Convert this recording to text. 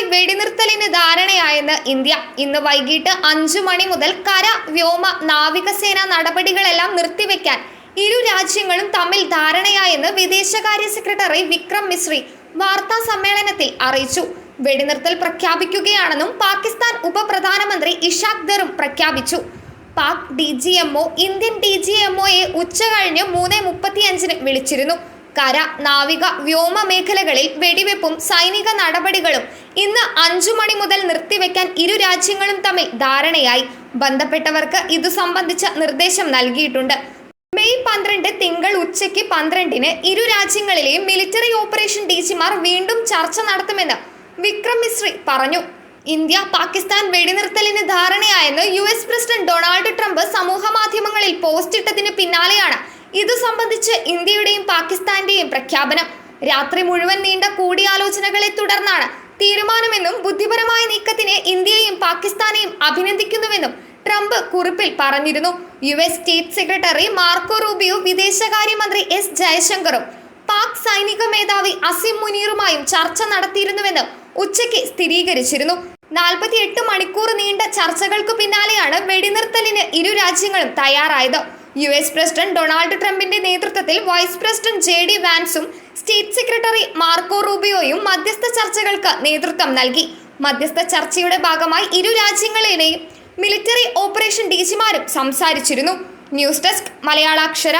പാകിസ്ഥാനുമായി വെടിനിർത്തലിന് ധാരണയായെന്ന് ഇന്ത്യ. ഇന്ന് വൈകിട്ട് അഞ്ചു മണി മുതൽ കര വ്യോമ നാവികസേന നടപടികളെല്ലാം നിർത്തിവെക്കാൻ ഇരു രാജ്യങ്ങളും തമ്മിൽ ധാരണയായെന്ന് വിദേശകാര്യ സെക്രട്ടറി വിക്രം മിശ്രി വാർത്താ സമ്മേളനത്തിൽ അറിയിച്ചു. വെടിനിർത്തൽ പ്രഖ്യാപിക്കുകയാണെന്നും പാകിസ്ഥാൻ ഉപപ്രധാനമന്ത്രി ഇഷാഖ് ദറും പ്രഖ്യാപിച്ചു. Pak D G MO Indian D G എംഒയെ ഉച്ചകഴിഞ്ഞ് മൂന്ന് മുപ്പത്തിയഞ്ചിന് വിളിച്ചിരുന്നു. കര നാവിക വ്യോമ മേഖലകളിൽ വെടിവെപ്പും സൈനിക നടപടികളും ഇന്ന് അഞ്ചു മണി മുതൽ നിർത്തിവെക്കാൻ ഇരു രാജ്യങ്ങളും തമ്മിൽ ധാരണയായി. ബന്ധപ്പെട്ടവർക്ക് ഇതു സംബന്ധിച്ച നിർദ്ദേശം നൽകിയിട്ടുണ്ട്. മെയ് പന്ത്രണ്ട് തിങ്കൾ ഉച്ചയ്ക്ക് പന്ത്രണ്ടിന് ഇരു രാജ്യങ്ങളിലെയും മിലിറ്ററി ഓപ്പറേഷൻ ഡിജിമാർ വീണ്ടും ചർച്ച നടത്തുമെന്ന് വിക്രം മിശ്രി പറഞ്ഞു. ഇന്ത്യ പാകിസ്ഥാൻ വെടിനിർത്തലിന് ധാരണയായെന്ന് U S president Donald Trump സമൂഹ മാധ്യമങ്ങളിൽ പോസ്റ്റ് ഇട്ടതിന് പിന്നാലെയാണ് ഇതു സംബന്ധിച്ച് ഇന്ത്യയുടെയും പാകിസ്ഥാന്റെയും പ്രഖ്യാപനം. രാത്രി മുഴുവൻ നീണ്ട കൂടിയാലോചനകളെ തുടർന്നാണ് തീരുമാനമെന്നും ബുദ്ധിപരമായ നീക്കത്തിന് ഇന്ത്യയെയും പാകിസ്ഥാനെയും അഭിനന്ദിക്കുന്നുവെന്നും ട്രംപ് കുറിപ്പിൽ പറഞ്ഞിരുന്നു. U S state secretary Marco Rubio വിദേശകാര്യമന്ത്രി എസ് ജയശങ്കറും പാക് സൈനിക മേധാവി അസിം മുനീറുമായും ചർച്ച നടത്തിയിരുന്നുവെന്ന് ഉച്ചയ്ക്ക് സ്ഥിരീകരിച്ചിരുന്നു. നാൽപ്പത്തിയെട്ട് മണിക്കൂർ നീണ്ട ചർച്ചകൾക്കു പിന്നാലെയാണ് വെടിനിർത്തലിന് ഇരു രാജ്യങ്ങളും തയ്യാറായത്. യു എസ് പ്രസിഡന്റ് ഡൊണാൾഡ് ട്രംപിന്റെ നേതൃത്വത്തിൽ വൈസ് പ്രസിഡന്റ് ജെ ഡി വാൻസും സ്റ്റേറ്റ് സെക്രട്ടറി മാർക്കോ റൂബിയോയും മധ്യസ്ഥ ചർച്ചകൾക്ക് നേതൃത്വം നൽകി. മധ്യസ്ഥ ചർച്ചയുടെ ഭാഗമായി ഇരു രാജ്യങ്ങളിലെയും മിലിറ്ററി ഓപ്പറേഷൻ ഡി ജിമാരും സംസാരിച്ചിരുന്നു. News desk മലയാളാക്ഷര